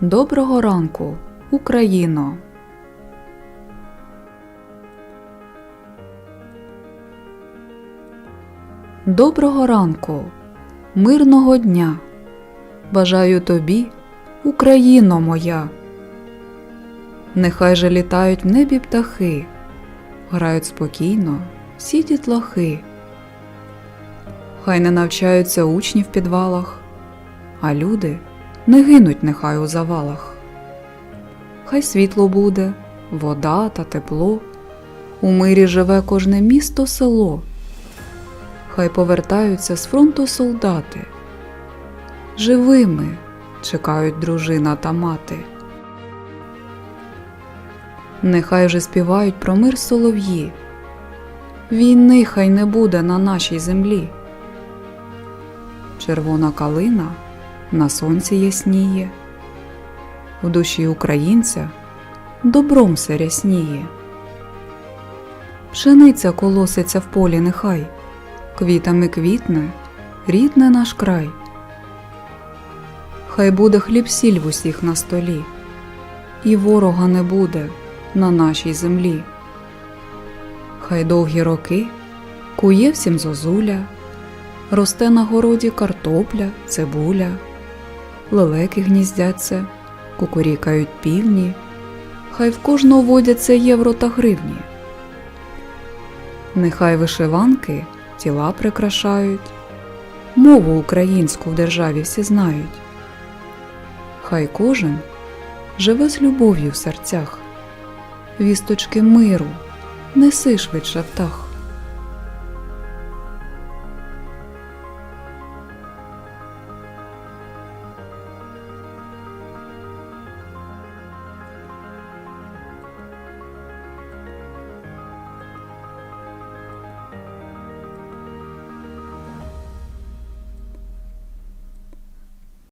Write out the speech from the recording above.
Доброго ранку, Україно! Доброго ранку, мирного дня! Бажаю тобі, Україно моя! Нехай же літають в небі птахи, грають спокійно всі дітлахи. Хай не навчаються учні в підвалах, а люди не гинуть нехай у завалах. Хай світло буде, вода та тепло, у мирі живе кожне місто село. Хай повертаються з фронту солдати. Живими чекають дружина та мати. Нехай вже співають про мир солов'ї. Війни хай не буде на нашій землі. Червона калина на сонці ясніє, в душі українця добром все рясніє. Пшениця колоситься в полі нехай, квітами квітне, рідне наш край. Хай буде хліб сіль в усіх на столі, і ворога не буде на нашій землі. Хай довгі роки кує всім зозуля, росте на городі картопля, цибуля, лелеки гніздяться, кукурікають півні, хай в кожного водяться євро та гривні. Нехай вишиванки тіла прикрашають, мову українську в державі всі знають. Хай кожен живе з любов'ю в серцях, вісточки миру, неси швидше птах.